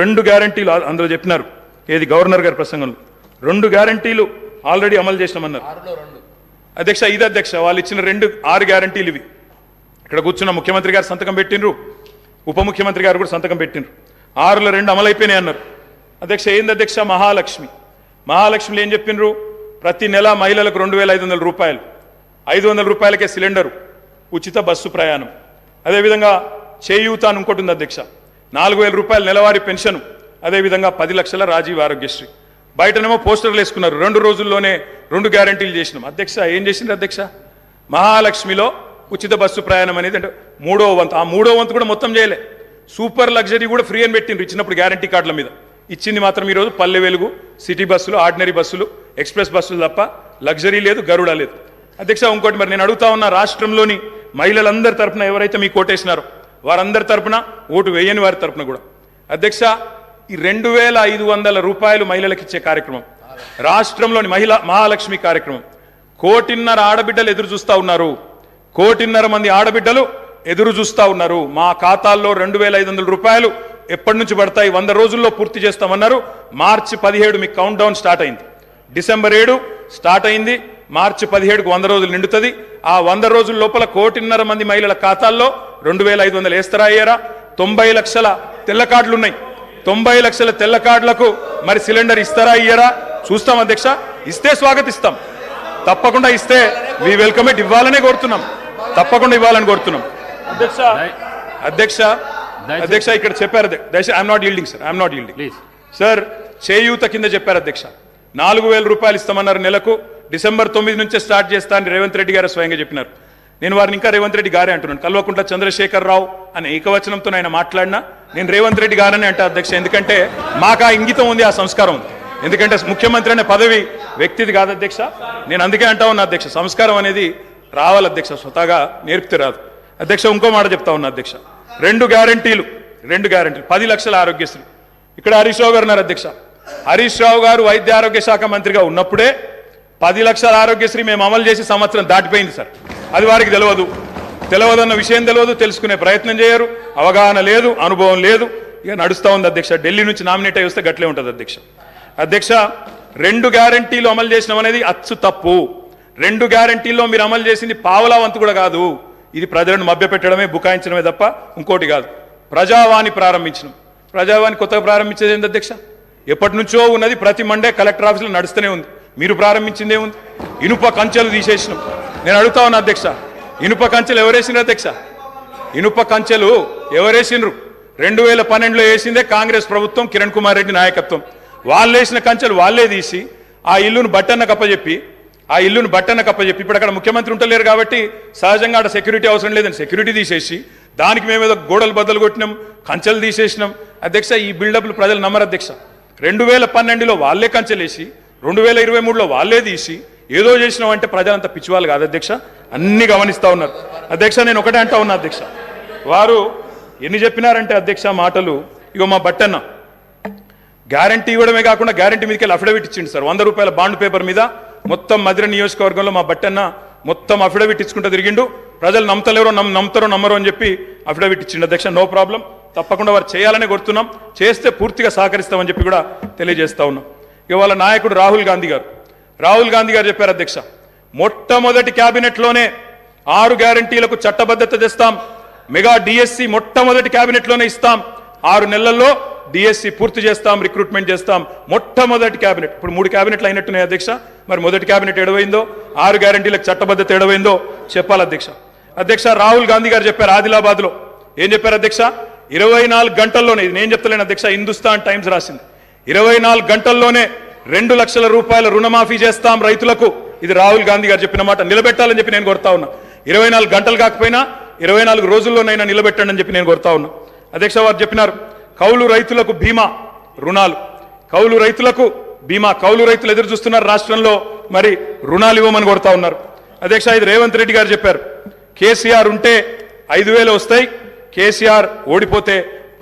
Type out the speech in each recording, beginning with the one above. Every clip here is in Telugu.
రెండు గ్యారంటీలు అందులో చెప్పినారు. ఏది గవర్నర్ గారి ప్రసంగంలో. రెండు గ్యారంటీలు ఆల్రెడీ అమలు చేసినామన్నారు. అధ్యక్ష ఇది అధ్యక్ష వాళ్ళు ఇచ్చిన రెండు ఆరు గ్యారంటీలు ఇవి. ఇక్కడ కూర్చున్న ముఖ్యమంత్రి గారు సంతకం పెట్టినరు ఉప ముఖ్యమంత్రి గారు కూడా సంతకం పెట్టినరు ఆరులో రెండు అమలైపోయినాయి అన్నారు. అధ్యక్ష ఏంది అధ్యక్ష? మహాలక్ష్మి. మహాలక్ష్మిలో ఏం చెప్పినరు ప్రతి నెల మహిళలకు రెండు వేల ఐదు వందల రూపాయలు. ఐదు వందల రూపాయలకే సిలిండరు. ఉచిత బస్సు ప్రయాణం. అదేవిధంగా చేయూత అని ఇంకోటి ఉంది అధ్యక్ష. నాలుగు వేల రూపాయల నెలవారీ పెన్షన్. అదేవిధంగా పది లక్షల రాజీవ్ ఆరోగ్యశ్రీ. బయటనేమో పోస్టర్లు వేసుకున్నారు. రెండు రోజుల్లోనే రెండు గ్యారంటీలు చేసినాం. అధ్యక్ష ఏం చేసింది అధ్యక్ష? మహాలక్ష్మిలో ఉచిత బస్సు ప్రయాణం అనేది అంటే మూడో వంతు. ఆ మూడో వంతు కూడా మొత్తం చేయలే. సూపర్ లగ్జరీ కూడా ఫ్రీ అని పెట్టిండ్రు ఇచ్చినప్పుడు గ్యారంటీ కార్డుల మీద. ఇచ్చింది మాత్రం ఈరోజు పల్లె వెలుగు సిటీ బస్సులు ఆర్డినరీ బస్సులు ఎక్స్ప్రెస్ బస్సులు తప్ప లగ్జరీ లేదు గరుడ లేదు. అధ్యక్ష ఇంకోటి మరి నేను అడుగుతా ఉన్న రాష్ట్రంలోని మహిళలందరి తరపున ఎవరైతే మీకు కోటేసినారో వారందరి తరపున ఓటు వేయని వారి తరపున కూడా. అధ్యక్ష ఈ రెండు వేల ఐదు వందల రూపాయలు మహిళలకు ఇచ్చే కార్యక్రమం. రాష్ట్రంలోని మహిళా మహాలక్ష్మి కార్యక్రమం. కోటిన్నర ఆడబిడ్డలు ఎదురు చూస్తూ ఉన్నారు. కోటిన్నర మంది ఆడబిడ్డలు ఎదురు చూస్తా ఉన్నారు. మా ఖాతాల్లో రెండు వేల ఐదు వందల రూపాయలు ఎప్పటి నుంచి పడతాయి? వంద రోజుల్లో పూర్తి చేస్తామన్నారు. మార్చి పదిహేడు మీకు కౌంట్ డౌన్ స్టార్ట్ అయింది. డిసెంబర్ ఏడు స్టార్ట్ అయింది. మార్చి పదిహేడుకు వంద రోజులు నిండుతుంది. ఆ వంద రోజుల లోపల కోటిన్నర మంది మహిళల ఖాతాల్లో రెండు వేల ఐదు వందలు వేస్తారా అయ్యారా తొంభై లక్షల తెల్ల కార్డులు ఉన్నాయి తొంభై లక్షల తెల్ల కార్డులకు మరి సిలిండర్ ఇస్తారా ఇయ్యరా చూస్తాం అధ్యక్ష. ఇస్తే స్వాగతిస్తాం. తప్పకుండా ఇస్తే వి వెల్కమ్ ఇట్ ఇవ్వాలనే కోరుతున్నాం. తప్పకుండా ఇవ్వాలని కోరుతున్నాం. అధ్యక్ష. అధ్యక్ష. అధ్యక్ష ఇక్కడ చెప్పారు దయచేసి I'm not yielding sir I'm not yielding sir చేయూత కింద చెప్పారు అధ్యక్ష. నాలుగు వేల రూపాయలు ఇస్తామన్నారు నెలకు. డిసెంబర్ తొమ్మిది నుంచే స్టార్ట్ చేస్తా అని రేవంత్ రెడ్డి గారు స్వయంగా చెప్పినారు. నేను వారిని ఇంకా రేవంత్ రెడ్డి గారే అంటున్నాను. కల్వకుంట్ల చంద్రశేఖర్ రావు అనే ఏకవచనంతో ఆయన మాట్లాడినా నేను రేవంత్ రెడ్డి గారని అంటే అధ్యక్ష. ఎందుకంటే మాకు ఆ ఇంగితం ఉంది ఆ సంస్కారం ఉంది. ఎందుకంటే ముఖ్యమంత్రి అనే పదవి వ్యక్తిది కాదు అధ్యక్ష. నేను అందుకే అంటా ఉన్నా అధ్యక్ష. సంస్కారం అనేది రావాలి అధ్యక్ష. స్వతహాగా నేర్పితే రాదు. అధ్యక్ష ఇంకో మాట చెప్తా ఉన్నా అధ్యక్ష. రెండు గ్యారంటీలు రెండు గ్యారంటీలు. పది లక్షల ఆరోగ్యశ్రీ. ఇక్కడ హరీష్ రావు గారు ఉన్నారు అధ్యక్ష. హరీష్ రావు గారు వైద్య ఆరోగ్య శాఖ మంత్రిగా ఉన్నప్పుడే పది లక్షల ఆరోగ్యశ్రీ మేము అమలు చేసి సంవత్సరం దాటిపోయింది సార్. అది వారికి తెలియదు తెలియదన్న విషయం తెలియదు తెలుసుకునే ప్రయత్నం చేయరు. అవగాహన లేదు అనుభవం లేదు. ఇక నడుస్తూ ఉంది అధ్యక్ష. ఢిల్లీ నుంచి నామినేట్ అయి వస్తే గట్లే ఉంటుంది అధ్యక్ష. అధ్యక్ష రెండు గ్యారంటీలు అమలు చేసినాం అనేది అచ్చు తప్పు. రెండు గ్యారంటీల్లో మీరు అమలు చేసింది పావలా వంతు కూడా కాదు. ఇది ప్రజలను మభ్యపెట్టడమే బుకాయించడమే తప్ప ఇంకోటి కాదు. ప్రజావాణి ప్రారంభించడం ప్రజావాణి కొత్తగా ప్రారంభించేది ఏంటి అధ్యక్ష? ఎప్పటి నుంచో ఉన్నది ప్రతి మండే కలెక్టర్ ఆఫీసులో నడుస్తూనే ఉంది. మీరు ప్రారంభించిందే ఉంది. ఇనుప కంచెలు తీసేసినాం. నేను అడుగుతా ఉన్నా అధ్యక్ష ఇనుప కంచెలు ఎవరేసినారు అధ్యక్ష? ఇనుప కంచెలు ఎవరేసిండ్రు రెండు వేల పన్నెండులో వేసిందే కాంగ్రెస్ ప్రభుత్వం కిరణ్ కుమార్ రెడ్డి నాయకత్వం. వాళ్ళు వేసిన కంచెలు వాళ్ళే తీసి ఆ ఇల్లును బట్టన్న కప్పజెప్పి ఆ ఇల్లును బట్టన్న కప్పజెప్పి ఇప్పుడు అక్కడ ముఖ్యమంత్రి ఉంటలేరు కాబట్టి సహజంగా అక్కడ సెక్యూరిటీ అవసరం లేదని సెక్యూరిటీ తీసేసి దానికి మేము ఏదో గోడలు బద్దలు కొట్టినాం కంచెలు తీసేసినాం. అధ్యక్ష ఈ బిల్డప్లు ప్రజలు నమ్మరు అధ్యక్ష. రెండు వేల పన్నెండులో వాళ్ళే కంచెలేసి రెండు వేల ఇరవై మూడులో వాళ్ళే తీసి ఏదో చేసినామంటే ప్రజలంతా పిచ్చివాళ్ళు కాదు అధ్యక్ష. అన్ని గమనిస్తూ ఉన్నారు. అధ్యక్ష నేను ఒకటే అంటా ఉన్నా అధ్యక్ష. వారు ఎన్ని చెప్పినారంటే అధ్యక్ష మాటలు ఇగో మా బట్టన్న. గ్యారంటీ ఇవ్వడమే కాకుండా గ్యారంటీ మీదకి వెళ్ళి అఫిడవిట్ ఇచ్చిండు సార్. వంద రూపాయల బాండ్ పేపర్ మీద మొత్తం మధుర నియోజకవర్గంలో మా బట్టన్న మొత్తం అఫిడవిట్ ఇచ్చుకుంటూ తిరిగిండు. ప్రజలు నమ్మతలేరో నమ్ నమ్ముతారో నమ్మరో అని చెప్పి అఫిడవిట్ ఇచ్చిండు అధ్యక్ష. No problem. తప్పకుండా వారు చేయాలనే కొడుతున్నాం చేస్తే పూర్తిగా సహకరిస్తామని చెప్పి కూడా తెలియజేస్తా ఉన్నాం. ఇవాళ నాయకుడు రాహుల్ గాంధీ గారు. రాహుల్ గాంధీ గారు చెప్పారు అధ్యక్ష మొట్టమొదటి క్యాబినెట్లోనే ఆరు గ్యారంటీలకు చట్టబద్ధత తెస్తాం మెగా డిఎస్సి మొట్టమొదటి క్యాబినెట్లోనే ఇస్తాం ఆరు నెలల్లో డిఎస్సి పూర్తి చేస్తాం రిక్రూట్మెంట్ చేస్తాం మొట్టమొదటి క్యాబినెట్. ఇప్పుడు మూడు క్యాబినెట్లు అయినట్టున్నాయి అధ్యక్ష మరి మొదటి క్యాబినెట్ ఎడవైందో ఆరు గ్యారంటీలకు చట్టబద్ధత ఎడవైందో చెప్పాలి అధ్యక్ష. అధ్యక్ష రాహుల్ గాంధీ గారు చెప్పారు ఆదిలాబాద్లో. ఏం చెప్పారు అధ్యక్ష? ఇరవై నాలుగు గంటల్లోనే నేను చెప్తలేను అధ్యక్ష హిందుస్థాన్ టైమ్స్ రాసింది. ఇరవై నాలుగు గంటల్లోనే రెండు లక్షల రూపాయల రుణమాఫీ చేస్తాం రైతులకు. ఇది రాహుల్ గాంధీ గారు చెప్పిన మాట. నిలబెట్టాలని చెప్పి నేను కోరుతా ఉన్నా. ఇరవై నాలుగు గంటలు కాకపోయినా ఇరవై నాలుగు రోజుల్లోనైనా నిలబెట్టండి అని చెప్పి నేను కోరుతా ఉన్నా. అధ్యక్ష వారు చెప్పినారు కౌలు రైతులకు బీమా రుణాలు. కౌలు రైతులకు బీమా కౌలు రైతులు ఎదురు చూస్తున్నారు రాష్ట్రంలో మరి రుణాలు ఇవ్వమని కోరుతా ఉన్నారు. అధ్యక్ష ఇది రేవంత్ రెడ్డి గారు చెప్పారు కేసీఆర్ ఉంటే ఐదు వేలు వస్తాయి కేసీఆర్ ఓడిపోతే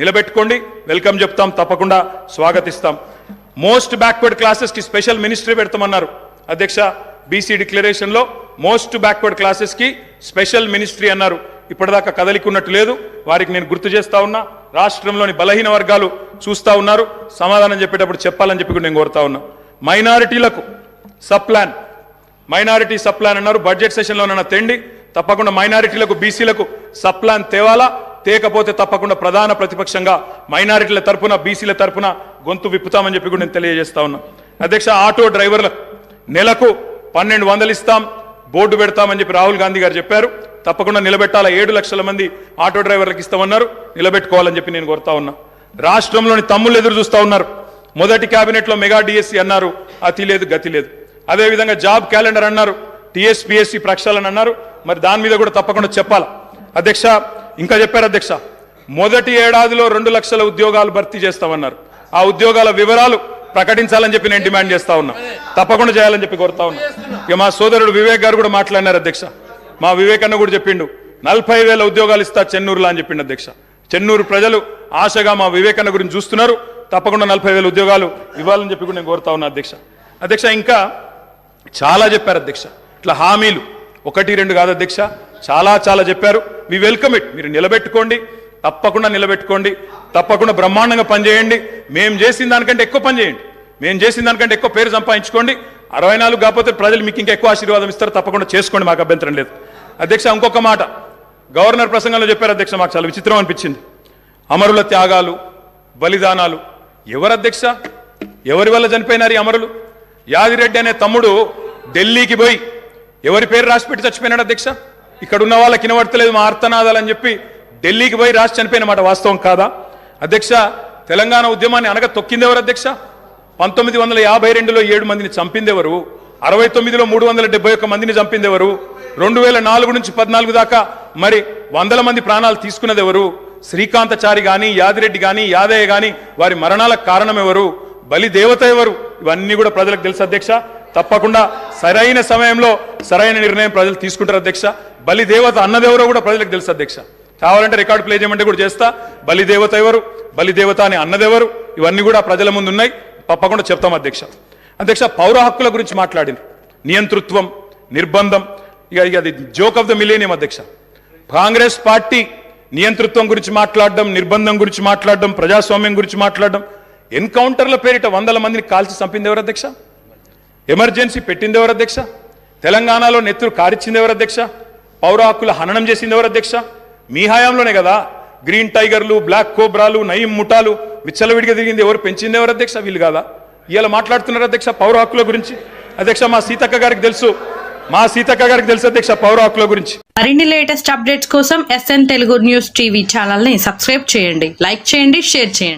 నిలబెట్టుకోండి. వెల్కమ్ చెప్తాం తప్పకుండా స్వాగతిస్తాం. మోస్ట్ బ్యాక్వర్డ్ క్లాసెస్కి స్పెషల్ మినిస్ట్రీ పెడతామన్నారు. అధ్యక్ష బీసీ డిక్లరేషన్లో మోస్ట్ బ్యాక్వర్డ్ క్లాసెస్కి స్పెషల్ మినిస్ట్రీ అన్నారు. ఇప్పటిదాకా కదలికున్నట్టు లేదు. వారికి నేను గుర్తు చేస్తా ఉన్నా రాష్ట్రంలోని బలహీన వర్గాలు చూస్తా ఉన్నారు. సమాధానం చెప్పేటప్పుడు చెప్పాలని చెప్పి కూడా నేను కోరుతా ఉన్నా. మైనారిటీలకు sub plan minority sub plan అన్నారు. బడ్జెట్ సెషన్లోనన్న తెండి. తప్పకుండా మైనారిటీలకు బీసీలకు సబ్ ప్లాన్ తేవాలా? తేకపోతే తప్పకుండా ప్రధాన ప్రతిపక్షంగా మైనారిటీల తరపున బీసీల తరపున గొంతు విప్పుతామని చెప్పి కూడా నేను తెలియజేస్తా ఉన్నా. అధ్యక్ష ఆటో డ్రైవర్లకు నెలకు పన్నెండు వందలు ఇస్తాం బోర్డు పెడతామని చెప్పి రాహుల్ గాంధీ గారు చెప్పారు. తప్పకుండా నిలబెట్టాల ఏడు లక్షల మంది ఆటో డ్రైవర్లకు ఇస్తామన్నారు. నిలబెట్టుకోవాలని చెప్పి నేను కోరుతా ఉన్నా. రాష్ట్రంలోని తమ్ముళ్ళు ఎదురు చూస్తూ ఉన్నారు. మొదటి క్యాబినెట్లో మెగా డిఎస్సి అన్నారు. అతి లేదు గతి లేదు. అదేవిధంగా జాబ్ క్యాలెండర్ అన్నారు. టీఎస్పిఎస్సి ప్రక్షాళన అన్నారు. మరి దాని మీద కూడా తప్పకుండా చెప్పాలి? అధ్యక్ష ఇంకా చెప్పారు అధ్యక్ష మొదటి ఏడాదిలో రెండు లక్షల ఉద్యోగాలు భర్తీ చేస్తామన్నారు. ఆ ఉద్యోగాల వివరాలు ప్రకటించాలని చెప్పి నేను డిమాండ్ చేస్తా ఉన్నా. తప్పకుండా చేయాలని చెప్పి కోరుతా ఉన్నా. ఇక మా సోదరుడు వివేక్ గారు కూడా మాట్లాడినారు అధ్యక్ష. మా వివేక్ అన్న కూడా చెప్పిండు నలభై వేల ఉద్యోగాలు ఇస్తా చెన్నూరులో అని చెప్పిండు అధ్యక్ష. చెన్నూరు ప్రజలు ఆశగా మా వివేకన్న గురించి చూస్తున్నారు. తప్పకుండా నలభై వేల ఉద్యోగాలు ఇవ్వాలని చెప్పి కూడా నేను కోరుతా ఉన్నా అధ్యక్ష. అధ్యక్ష ఇంకా చాలా చెప్పారు అధ్యక్ష. ఇట్లా హామీలు ఒకటి రెండు కాదు అధ్యక్ష. చాలా చాలా చెప్పారు. వి వెల్కమ్ ఇట్ మీరు నిలబెట్టుకోండి. తప్పకుండా నిలబెట్టుకోండి. తప్పకుండా బ్రహ్మాండంగా పనిచేయండి. మేము చేసిన దానికంటే ఎక్కువ పనిచేయండి. మేము చేసిన దానికంటే ఎక్కువ పేరు సంపాదించుకోండి. అరవై నాలుగు కాకపోతే ప్రజలు మీకు ఇంకా ఎక్కువ ఆశీర్వాదం ఇస్తారు. తప్పకుండా చేసుకోండి. మాకు అభ్యంతరం లేదు. అధ్యక్ష ఇంకొక మాట. గవర్నర్ ప్రసంగంలో చెప్పారు అధ్యక్ష మాకు చాలా విచిత్రం అనిపించింది. అమరుల త్యాగాలు బలిదానాలు. ఎవరు అధ్యక్ష? ఎవరి వల్ల చనిపోయినారు అమరులు? యాదిరెడ్డి అనే తమ్ముడు ఢిల్లీకి పోయి ఎవరి పేరు రాసిపెట్టి చచ్చిపోయినాడు అధ్యక్ష? ఇక్కడ ఉన్న వాళ్ళకి వినబడతలేదు మా ఆర్తనాదాలు అని చెప్పి ఢిల్లీకి పోయి రాసి చనిపోయిన మాట వాస్తవం కాదా? అధ్యక్ష తెలంగాణ ఉద్యమాన్ని అనగా తొక్కింది ఎవరు అధ్యక్ష? పంతొమ్మిది వందల యాభై రెండులో ఏడు మందిని చంపిందెవరు? అరవై తొమ్మిదిలో మూడు వందల డెబ్బై ఒక్క మందిని చంపిందెవరు? రెండు వేల నాలుగు నుంచి పద్నాలుగు దాకా మరి వందల మంది ప్రాణాలు తీసుకున్నది ఎవరు శ్రీకాంతచారి కానీ యాదిరెడ్డి కానీ యాదయ్య కానీ వారి మరణాలకు కారణం ఎవరు బలి దేవత ఎవరు? ఇవన్నీ కూడా ప్రజలకు తెలుసు అధ్యక్ష. తప్పకుండా సరైన సమయంలో సరైన నిర్ణయం ప్రజలు తీసుకుంటారు అధ్యక్ష. బలి దేవత అన్నదెవరో కూడా ప్రజలకు తెలుసు అధ్యక్ష. కావాలంటే రికార్డు ప్లే చేయమంటే కూడా చేస్తా. బలి దేవత ఎవరు? బలి దేవత అని అన్నదెవరు ఇవన్నీ కూడా ప్రజల ముందు ఉన్నాయి. తప్పకుండా చెప్తాం అధ్యక్ష. అధ్యక్ష పౌర హక్కుల గురించి మాట్లాడింది నియంతృత్వం నిర్బంధం. ఇక ఇక అది జోక్ ఆఫ్ ద మిలేనియం అధ్యక్ష. కాంగ్రెస్ పార్టీ నియంతృత్వం గురించి మాట్లాడడం నిర్బంధం గురించి మాట్లాడడం ప్రజాస్వామ్యం గురించి మాట్లాడడం. ఎన్కౌంటర్ల పేరిట వందల మందిని కాల్చి చంపింది ఎవరు అధ్యక్ష? ఎమర్జెన్సీ పెట్టింది ఎవరు అధ్యక్ష? తెలంగాణలో నెత్తురు కారిచ్చింది ఎవరు అధ్యక్ష? పౌర హక్కుల హననం చేసింది ఎవరు అధ్యక్ష? మీ హయాంలోనే కదా. గ్రీన్ టైగర్లు బ్లాక్ కోబ్రాలు నయీం ముఠాలు విచ్చలవిడిగా తిరిగింది ఎవరు? పెంచింది ఎవరు అధ్యక్ష? వీళ్ళు కాదా? ఇవాళ మాట్లాడుతున్నారు అధ్యక్ష పౌర హక్కుల గురించి. అధ్యక్ష మా సీతక్క గారికి తెలుసు. మా సీతక్క గారికి తెలుసు అధ్యక్ష పౌర హక్కుల గురించి. మరిన్ని లేటెస్ట్ అప్డేట్స్ కోసం ఎస్ఎన్ తెలుగు న్యూస్ టీవీ ఛానల్ని సబ్స్క్రైబ్ చేయండి. లైక్ చేయండి షేర్ చేయండి.